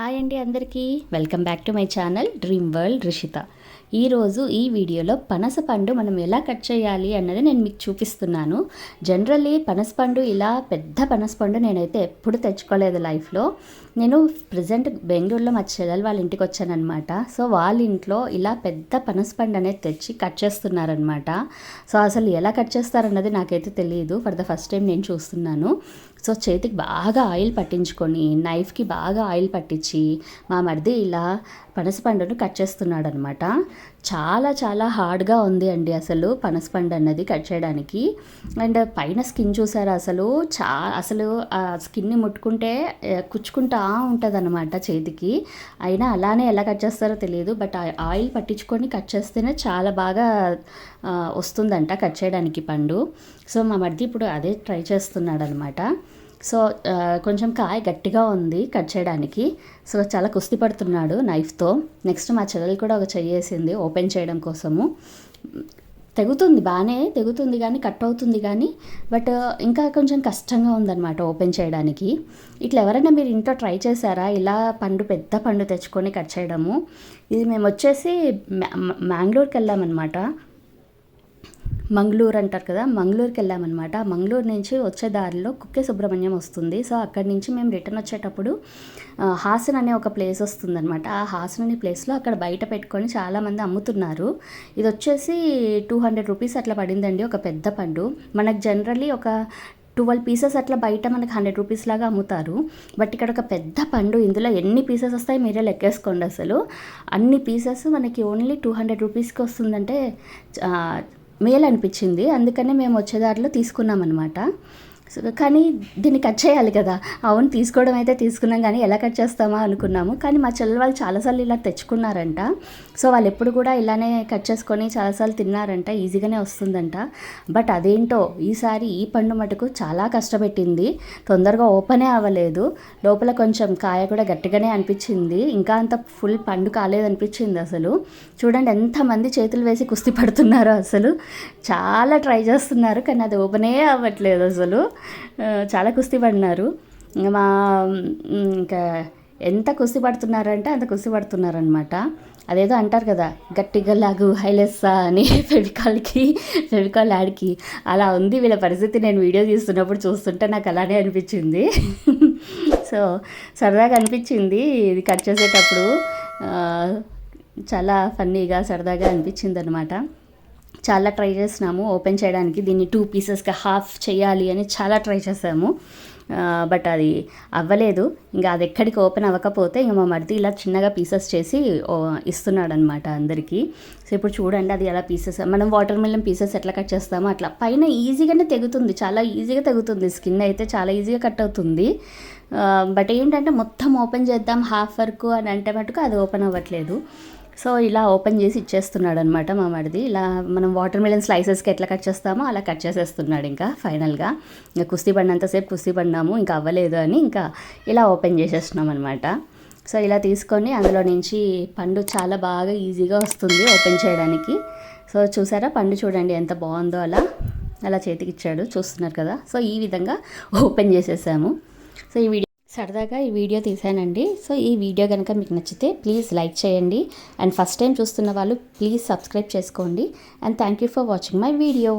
Hi అండి అందరికీ. Welcome back to my channel dream world Rishitha ఈరోజు ఈ వీడియోలో పనస పండు మనం ఎలా కట్ చేయాలి అన్నది నేను మీకు చూపిస్తున్నాను. జనరల్లీ పనసపండు ఇలా పెద్ద పనసపండు నేనైతే ఎప్పుడు తెచ్చుకోలేదు లైఫ్లో నేను ప్రజెంట్ బెంగళూరులో మా చెల్లెలు వాళ్ళ ఇంటికి వచ్చానమాట సో వాళ్ళ ఇంట్లో ఇలా పెద్ద పనసపండు అనేది తెచ్చి కట్ చేస్తున్నారనమాట సో అసలు ఎలా కట్ చేస్తారన్నది నాకైతే తెలియదు. ఫర్ ద ఫస్ట్ టైం నేను చూస్తున్నాను. సో చేతికి బాగా ఆయిల్ పట్టించుకొని నైఫ్కి బాగా ఆయిల్ పట్టించి మా మరిది ఇలా పనసపండును కట్ చేస్తున్నాడు అనమాట చాలా చాలా హార్డ్గా ఉంది అండి అసలు పనసపండు అన్నది కట్ చేయడానికి. అండ్ పైన స్కిన్ చూసారా అసలు? చా అసలు ఆ స్కిన్ని ముట్టుకుంటే కుచ్చుకుంటా ఉంటుంది అనమాట చేతికి. అయినా అలానే ఎలా కట్ చేస్తారో తెలియదు బట్ ఆయిల్ పట్టించుకొని కట్ చేస్తేనే చాలా బాగా వస్తుందంట కట్ చేయడానికి పండు. సో మా మరిది ఇప్పుడు అదే ట్రై చేస్తున్నాడు అనమాట సో కొంచెం కాయ గట్టిగా ఉంది కట్ చేయడానికి. సో చాలా కుస్తీ పడుతున్నాడు నైఫ్తో. నెక్స్ట్ మా చెల్లెలు కూడా ఒక చెయ్యేసింది ఓపెన్ చేయడం కోసము. తెగుతుంది బాగానే తెగుతుంది కానీ కట్ అవుతుంది కానీ బట్ ఇంకా కొంచెం కష్టంగా ఉందన్నమాట ఓపెన్ చేయడానికి. ఇట్లా ఎవరైనా మీరు ఇంట్లో ట్రై చేశారా? ఇలా పండు పెద్ద పండు తెచ్చుకొని కట్ చేయడము. ఇది మేము వచ్చేసి మ్యా- మ్యాంగ్లూర్కి వెళ్ళామన్నమాట. మంగళూరు అంటారు కదా మంగళూరుకి వెళ్ళామన్నమాట. మంగళూరు నుంచి వచ్చే దారిలో కుక్కే సుబ్రహ్మణ్యం వస్తుంది. సో అక్కడి నుంచి మేము రిటర్న్ వచ్చేటప్పుడు హాసన్ అనే ఒక ప్లేస్ వస్తుందన్నమాట. ఆ హాసన్ అనే ప్లేస్లో అక్కడ బయట పెట్టుకొని చాలామంది అమ్ముతున్నారు. ఇది వచ్చేసి టూ హండ్రెడ్ రూపీస్ అట్లా పడిందండి ఒక పెద్ద పండు. మనకు జనరల్లీ ఒక ట్వెల్వ్ పీసెస్ అట్లా బయట మనకి హండ్రెడ్ రూపీస్ లాగా అమ్ముతారు. బట్ ఇక్కడ ఒక పెద్ద పండు ఇందులో ఎన్ని పీసెస్ వస్తాయి మీరే లెక్కేసుకోండి అసలు. అన్ని పీసెస్ మనకి ఓన్లీ టూ హండ్రెడ్ రూపీస్కి వస్తుందంటే మేలు అనిపించింది అందుకనే మేము వచ్చేదారిలో తీసుకున్నామన్నమాట. కానీ దీన్ని కట్ చేయాలి కదా. అవును తీసుకోవడం అయితే తీసుకున్నాం కానీ ఎలా కట్ చేస్తామా అనుకున్నాము. కానీ మా చెల్లెలు వాళ్ళు చాలాసార్లు ఇలా తెచ్చుకున్నారంట. సో వాళ్ళు ఎప్పుడు కూడా ఇలానే కట్ చేసుకొని చాలాసార్లు తిన్నారంట. ఈజీగానే వస్తుందంట. బట్ అదేంటో ఈసారి ఈ పండు మటుకు చాలా కష్టపెట్టింది. తొందరగా ఓపెనే అవ్వలేదు. లోపల కొంచెం కాయ కూడా గట్టిగానే అనిపించింది. ఇంకా అంత ఫుల్ పండు కాలేదనిపించింది అసలు. చూడండి ఎంతమంది చేతులు వేసి కుస్తీ పడుతున్నారో అసలు. చాలా ట్రై చేస్తున్నారు కానీ అది ఓపెనే అవ్వట్లేదు అసలు. చాలా కుస్తీ పడినారు. మా ఇంకా ఎంత కుస్తీ పడుతున్నారంటే అంత కుస్తీ పడుతున్నారనమాట అదేదో అంటారు కదా గట్టిగా లాగు హైలెస్సా అని ఫెవికాల్కి ఫెవికాల్ యాడ్కి అలా ఉంది వీళ్ళ పరిస్థితి. నేను వీడియో తీస్తున్నప్పుడు చూస్తుంటే నాకు అలానే అనిపించింది. సో సరదాగా అనిపించింది ఇది కట్ చేసేటప్పుడు. చాలా ఫన్నీగా సరదాగా అనిపించింది అనమాట చాలా ట్రై చేసినాము. ఓపెన్ చేయడానికి దీన్ని టూ పీసెస్గా హాఫ్ చేయాలి అని చాలా ట్రై చేసాము. బట్ అది అవ్వలేదు. ఇంకా అది ఎక్కడికి ఓపెన్ అవ్వకపోతే ఇంకా మా మరిది ఇలా చిన్నగా పీసెస్ చేసి ఇస్తున్నాడు అనమాట అందరికీ. సో ఇప్పుడు చూడండి అది ఎలా పీసెస్ మనం వాటర్ మిలన్ పీసెస్ ఎట్లా కట్ చేస్తామో అట్లా. పైన ఈజీగానే తెగుతుంది. చాలా ఈజీగా తెగుతుంది. స్కిన్ అయితే చాలా ఈజీగా కట్ అవుతుంది. బట్ ఏంటంటే మొత్తం ఓపెన్ చేద్దాం హాఫ్ వరకు అని అంటే మటుకు అది ఓపెన్ అవ్వట్లేదు. సో ఇలా ఓపెన్ చేసి ఇచ్చేస్తున్నాడు అనమాట మా మరిది. ఇలా మనం వాటర్ మిలన్ స్లైసెస్కి ఎట్లా కట్ చేస్తామో అలా కట్ చేసేస్తున్నాడు ఇంకా ఫైనల్గా. ఇంకా కుస్తీ పడినంతసేపు కుస్తీ పడినాము ఇంకా అవ్వలేదు అని ఇంకా ఇలా ఓపెన్ చేసేస్తున్నాం అనమాట. సో ఇలా తీసుకొని అందులో నుంచి పండు చాలా బాగా ఈజీగా వస్తుంది ఓపెన్ చేయడానికి. సో చూసారా పండు చూడండి ఎంత బాగుందో అలా. అలా చేతికి ఇచ్చాడు చూస్తున్నారు కదా. సో ఈ విధంగా ఓపెన్ చేసేసాము. సో ఈ వీడియో సరదాగా ఈ వీడియో తీసానండి సో ఈ వీడియో కనుక మీకు నచ్చితే ప్లీజ్ లైక్ చేయండి. అండ్ ఫస్ట్ టైం చూస్తున్న వాళ్ళు ప్లీజ్ సబ్స్క్రైబ్ చేసుకోండి. And thank you for watching my video.